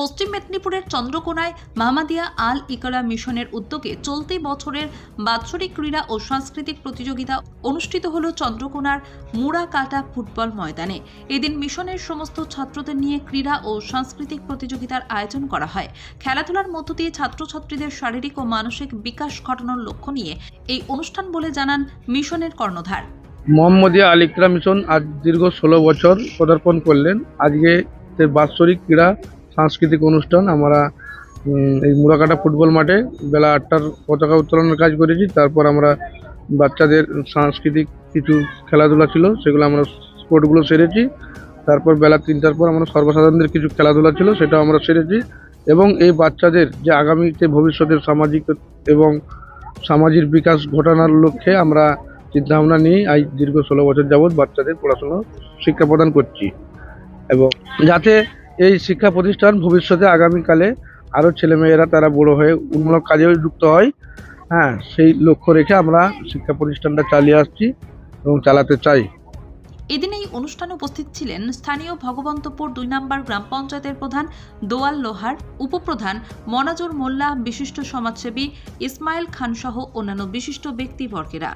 পশ্চিম মেদিনীপুরের চন্দ্রকোনায় মাহমাদিয়া আল ইকরা মিশনের উদ্যোগে চলতি বছরের বাৎসরিক ক্রীড়া ও সাংস্কৃতিক প্রতিযোগিতা অনুষ্ঠিত হল চন্দ্রকোনার মুড়াকাটা ফুটবল ময়দানে। এদিন মিশনের সমস্ত ছাত্রদের নিয়ে ক্রীড়া ও সাংস্কৃতিক প্রতিযোগিতার আয়োজন করা হয়। খেলাধুলার মধ্য দিয়ে ছাত্রছাত্রীদের শারীরিক ও মানসিক বিকাশ ঘটানোর লক্ষ্য নিয়ে এই অনুষ্ঠান বলে জানান মিশনের কর্ণধার। মোহাম্মদিয়া আলিকরা মিশন আজ দীর্ঘ ষোলো বছর পদার্পণ করলেন। আজকে বাৎসরিক ক্রীড়া সাংস্কৃতিক অনুষ্ঠান। আমরা এই মুরাকাটা ফুটবল মাঠে বেলা আটটার পতাকা উত্তোলনের কাজ করেছি। তারপর আমরা বাচ্চাদের সাংস্কৃতিক কিছু খেলাধুলা ছিল, সেগুলো আমরা স্পোর্টগুলো সেরেছি। তারপর বেলা তিনটার পর আমরা সর্বসাধারণদের কিছু খেলাধুলা ছিল, সেটাও আমরা সেরেছি। এবং এই বাচ্চাদের যে আগামীতে ভবিষ্যতের সামাজিক এবং সামাজিক বিকাশ ঘটানোর লক্ষ্যে আমরা চিন্তাভাবনা নিয়ে আজ দীর্ঘ ষোলো বছর যাবৎ বাচ্চাদের পড়াশোনা শিক্ষা প্রদান করছি। এবং যাতে এই শিক্ষা প্রতিষ্ঠান ভবিষ্যতে আগামীকালে আরও ছেলেমেয়েরা তারা বড় হয়ে উন্নত কাজেও যুক্ত হয়। হ্যাঁ সেই লক্ষ্য রেখে আমরা শিক্ষা প্রতিষ্ঠানটা চালিয়ে আসছি এবং চালাতে চাই। এদিন এই অনুষ্ঠানে উপস্থিত ছিলেন স্থানীয় ভগবন্তপুর দুই নম্বর গ্রাম পঞ্চায়েতের প্রধান দোয়াল লোহার, উপপ্রধান মনাজুর মোল্লা, বিশিষ্ট সমাজসেবী ইসমাইল খান সহ অন্যান্য বিশিষ্ট ব্যক্তিবর্গেরা।